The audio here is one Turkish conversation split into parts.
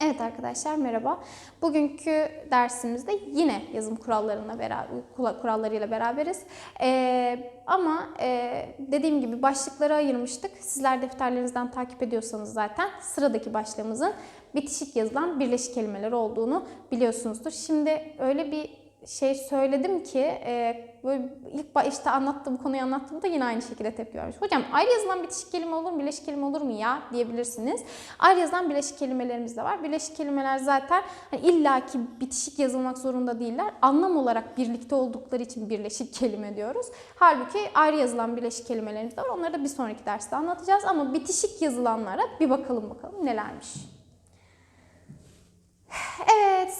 Evet arkadaşlar merhaba. Bugünkü dersimizde yine yazım kurallarına beraber, kurallarıyla beraberiz. Ee, ama e, dediğim gibi başlıklara ayırmıştık. Sizler defterlerinizden takip ediyorsanız zaten sıradaki başlığımızın bitişik yazılan birleşik kelimeler olduğunu biliyorsunuzdur. Şimdi öyle bir şey söyledim ki e, böyle ilk başta anlattığım konuyu anlattığımda yine aynı şekilde tepki vermiş. Hocam ayrı yazılan bitişik kelime olur mu, birleşik kelime olur mu ya diyebilirsiniz. Ayrı yazılan birleşik kelimelerimiz de var. Birleşik kelimeler zaten hani illaki bitişik yazılmak zorunda değiller. Anlam olarak birlikte oldukları için birleşik kelime diyoruz. Halbuki ayrı yazılan birleşik kelimelerimiz de var. Onları da bir sonraki derste anlatacağız. Ama bitişik yazılanlara bir bakalım bakalım nelermiş.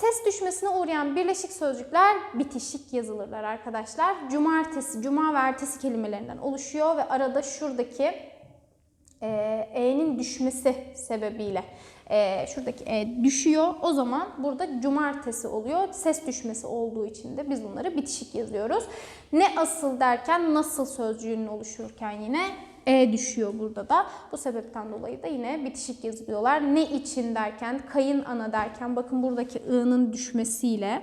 Ses düşmesine uğrayan birleşik sözcükler bitişik yazılırlar arkadaşlar. Cumartesi, cuma ve ertesi kelimelerinden oluşuyor ve arada şuradaki e, e'nin düşmesi sebebiyle e, şuradaki e düşüyor. O zaman burada cumartesi oluyor. Ses düşmesi olduğu için de biz bunları bitişik yazıyoruz. Ne asıl derken nasıl sözcüğünün oluşurken yine e düşüyor burada da. Bu sebepten dolayı da yine bitişik yazılıyorlar. Ne için derken, kayın ana derken bakın buradaki i'nın düşmesiyle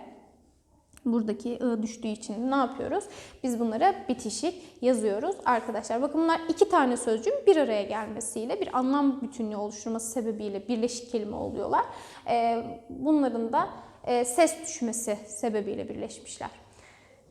buradaki i düştüğü için ne yapıyoruz? Biz bunlara bitişik yazıyoruz arkadaşlar. Bakın bunlar iki tane sözcüğün bir araya gelmesiyle bir anlam bütünlüğü oluşturması sebebiyle birleşik kelime oluyorlar. Bunların da ses düşmesi sebebiyle birleşmişler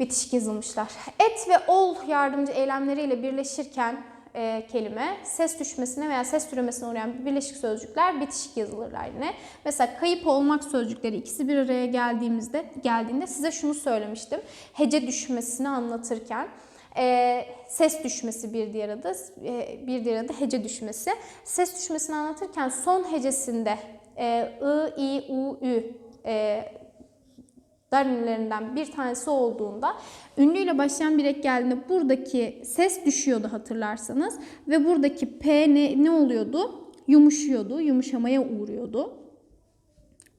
bitişik yazılmışlar. Et ve ol yardımcı eylemleriyle birleşirken e, kelime ses düşmesine veya ses türemesine uğrayan birleşik sözcükler bitişik yazılırlar yine. Mesela kayıp olmak sözcükleri ikisi bir araya geldiğimizde geldiğinde size şunu söylemiştim. Hece düşmesini anlatırken e, ses düşmesi bir diğer adı, e, bir diğer adı hece düşmesi. Ses düşmesini anlatırken son hecesinde e, I, I, U, Ü e, dar ünlülerinden bir tanesi olduğunda ünlüyle başlayan bir ek geldiğinde buradaki ses düşüyordu hatırlarsanız ve buradaki P ne, ne oluyordu? Yumuşuyordu, yumuşamaya uğruyordu.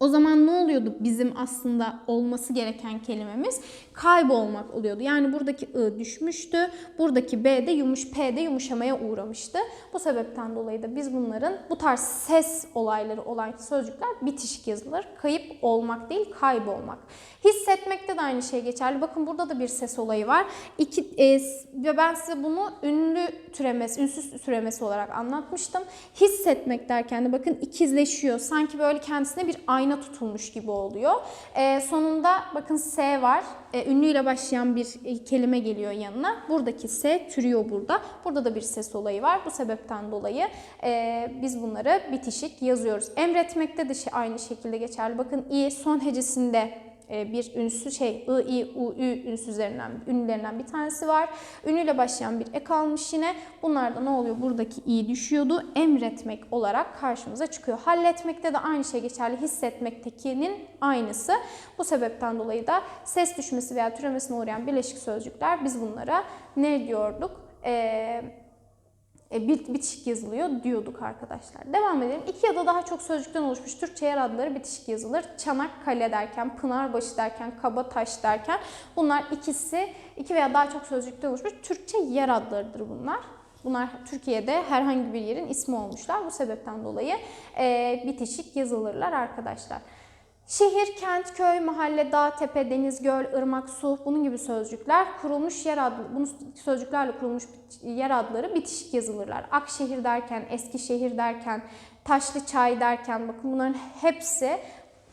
O zaman ne oluyordu bizim aslında olması gereken kelimemiz? Kaybolmak oluyordu. Yani buradaki I düşmüştü. Buradaki B de yumuş, P de yumuşamaya uğramıştı. Bu sebepten dolayı da biz bunların bu tarz ses olayları olan sözcükler bitişik yazılır. Kayıp olmak değil, kaybolmak. Hissetmekte de aynı şey geçerli. Bakın burada da bir ses olayı var. İki, e, ve ben size bunu ünlü türemesi, ünsüz türemesi olarak anlatmıştım. Hissetmek derken de bakın ikizleşiyor. Sanki böyle kendisine bir ayna tutulmuş gibi oluyor. E, sonunda bakın S var. E, ünlüyle başlayan bir kelime geliyor yanına. Buradaki S türüyor burada. Burada da bir ses olayı var. Bu sebepten dolayı e, biz bunları bitişik yazıyoruz. Emretmekte de aynı şekilde geçerli. Bakın i son hecesinde bir ünsü şey I, I, U, Ü ünsüzlerinden, ünlülerinden bir tanesi var. Ünlüyle başlayan bir ek almış yine. Bunlarda ne oluyor? Buradaki i düşüyordu. Emretmek olarak karşımıza çıkıyor. Halletmekte de aynı şey geçerli. Hissetmektekinin aynısı. Bu sebepten dolayı da ses düşmesi veya türemesine uğrayan birleşik sözcükler biz bunlara ne diyorduk? Eee e, bitişik yazılıyor diyorduk arkadaşlar. Devam edelim. İki ya da daha çok sözcükten oluşmuş Türkçe yer adları bitişik yazılır. Çanakkale derken, Pınarbaşı derken, Kabataş derken bunlar ikisi iki veya daha çok sözcükten oluşmuş Türkçe yer adlarıdır bunlar. Bunlar Türkiye'de herhangi bir yerin ismi olmuşlar. Bu sebepten dolayı e, bitişik yazılırlar arkadaşlar. Şehir, kent, köy, mahalle, dağ, tepe, deniz, göl, ırmak, su bunun gibi sözcükler kurulmuş yer adlı, bunu sözcüklerle kurulmuş yer adları bitişik yazılırlar. Akşehir derken, Eskişehir derken, Taşlı Çay derken bakın bunların hepsi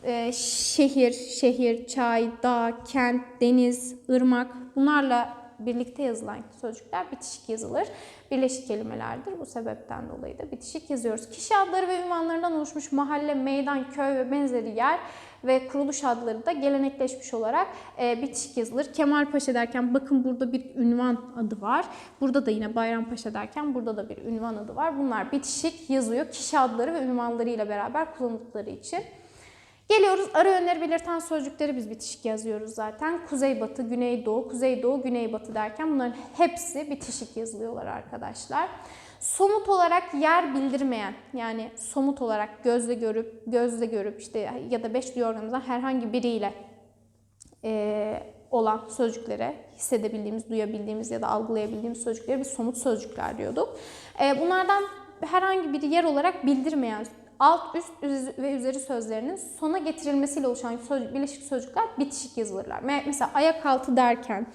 e, şehir, şehir, çay, dağ, kent, deniz, ırmak bunlarla birlikte yazılan sözcükler bitişik yazılır. Birleşik kelimelerdir. Bu sebepten dolayı da bitişik yazıyoruz. Kişi adları ve ünvanlarından oluşmuş mahalle, meydan, köy ve benzeri yer ve kuruluş adları da gelenekleşmiş olarak e, bitişik yazılır. Kemal Paşa derken bakın burada bir ünvan adı var. Burada da yine Bayrampaşa derken burada da bir ünvan adı var. Bunlar bitişik yazıyor. Kişi adları ve ünvanlarıyla beraber kullanıldıkları için. Geliyoruz ara yönleri belirten sözcükleri biz bitişik yazıyoruz zaten. Kuzeybatı, güneydoğu, kuzeydoğu, güneybatı derken bunların hepsi bitişik yazılıyorlar arkadaşlar. Somut olarak yer bildirmeyen yani somut olarak gözle görüp gözle görüp işte ya da beş organımızdan herhangi biriyle e, olan sözcüklere hissedebildiğimiz, duyabildiğimiz ya da algılayabildiğimiz sözcükleri biz somut sözcükler diyorduk. E, bunlardan herhangi bir yer olarak bildirmeyen alt, üst ve üzeri sözlerinin sona getirilmesiyle oluşan sözcük, birleşik sözcükler bitişik yazılırlar. Me- Mesela ayak altı derken,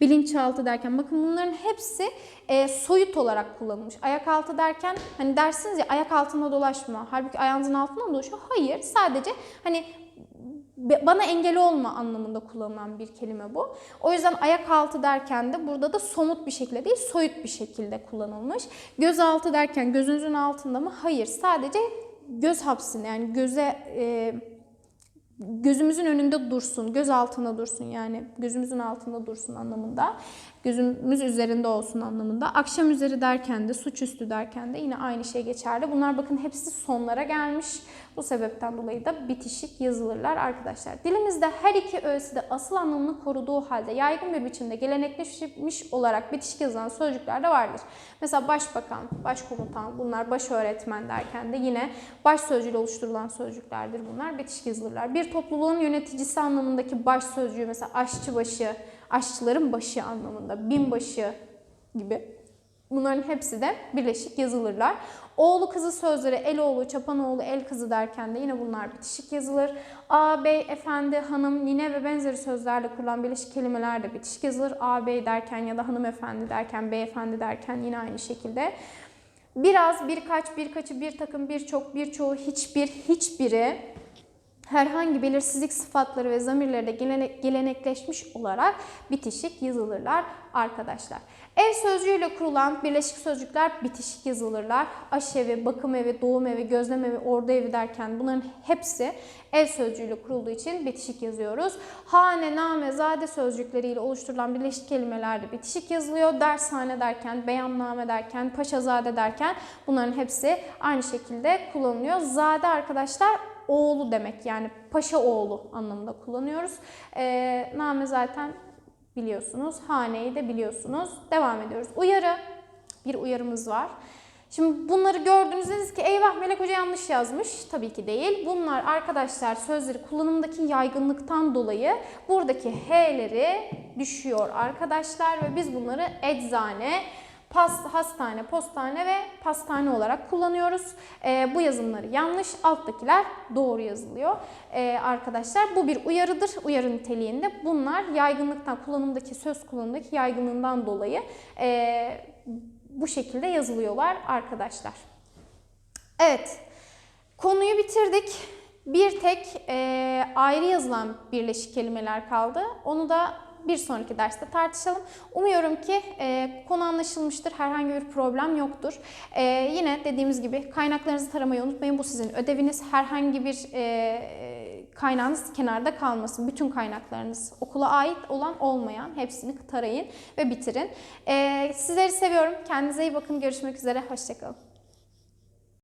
bilinçaltı derken bakın bunların hepsi e, soyut olarak kullanılmış. Ayak altı derken hani dersiniz ya ayak altında dolaşma. Halbuki ayağınızın altında mı dolaşıyor? Hayır. Sadece hani bana engel olma anlamında kullanılan bir kelime bu. O yüzden ayak altı derken de burada da somut bir şekilde değil soyut bir şekilde kullanılmış. Göz altı derken gözünüzün altında mı? Hayır. Sadece göz hapsine yani göze e, gözümüzün önünde dursun, göz altında dursun yani gözümüzün altında dursun anlamında. Gözümüz üzerinde olsun anlamında. Akşam üzeri derken de, suçüstü derken de yine aynı şey geçerli. Bunlar bakın hepsi sonlara gelmiş. Bu sebepten dolayı da bitişik yazılırlar arkadaşlar. Dilimizde her iki öğesi de asıl anlamını koruduğu halde yaygın bir biçimde gelenekleşmiş olarak bitişik yazılan sözcükler de vardır. Mesela başbakan, başkomutan, bunlar baş öğretmen derken de yine baş sözcüğüyle oluşturulan sözcüklerdir bunlar. Bitişik yazılırlar. Bir topluluğun yöneticisi anlamındaki baş sözcüğü mesela aşçıbaşı, aşçıların başı anlamında, binbaşı gibi. Bunların hepsi de birleşik yazılırlar. Oğlu kızı sözleri el oğlu, çapanoğlu, el kızı derken de yine bunlar bitişik yazılır. Ağabey, efendi, hanım, nine ve benzeri sözlerle kurulan birleşik kelimeler de bitişik yazılır. Ağabey derken ya da hanımefendi derken, beyefendi derken yine aynı şekilde. Biraz, birkaç, birkaçı, bir takım, birçok, birçoğu, hiçbir, hiçbiri herhangi belirsizlik sıfatları ve zamirleri de gelene- gelenekleşmiş olarak bitişik yazılırlar arkadaşlar. Ev sözcüğüyle kurulan birleşik sözcükler bitişik yazılırlar. Aşevi, bakım evi, doğum evi, gözlem evi, ordu evi derken bunların hepsi ev sözcüğüyle kurulduğu için bitişik yazıyoruz. Hane, name, zade sözcükleriyle oluşturulan birleşik kelimeler de bitişik yazılıyor. Dershane derken, beyanname derken, paşazade derken bunların hepsi aynı şekilde kullanılıyor. Zade arkadaşlar oğlu demek yani paşa oğlu anlamında kullanıyoruz. Ee, name zaten biliyorsunuz. Haneyi de biliyorsunuz. Devam ediyoruz. Uyarı. Bir uyarımız var. Şimdi bunları gördüğünüzde dediniz ki eyvah Melek Hoca yanlış yazmış. Tabii ki değil. Bunlar arkadaşlar sözleri kullanımdaki yaygınlıktan dolayı buradaki H'leri düşüyor arkadaşlar ve biz bunları eczane, Pas, hastane, postane ve pastane olarak kullanıyoruz. Ee, bu yazımları yanlış, alttakiler doğru yazılıyor. Ee, arkadaşlar bu bir uyarıdır. Uyarı niteliğinde bunlar yaygınlıktan, kullanımdaki söz kullanımdaki yaygınlığından dolayı e, bu şekilde yazılıyorlar arkadaşlar. Evet, konuyu bitirdik. Bir tek e, ayrı yazılan birleşik kelimeler kaldı. Onu da bir sonraki derste tartışalım. Umuyorum ki e, konu anlaşılmıştır. Herhangi bir problem yoktur. E, yine dediğimiz gibi kaynaklarınızı taramayı unutmayın. Bu sizin ödeviniz. Herhangi bir e, kaynağınız kenarda kalmasın. Bütün kaynaklarınız okula ait olan olmayan hepsini tarayın ve bitirin. E, sizleri seviyorum. Kendinize iyi bakın. Görüşmek üzere. Hoşçakalın.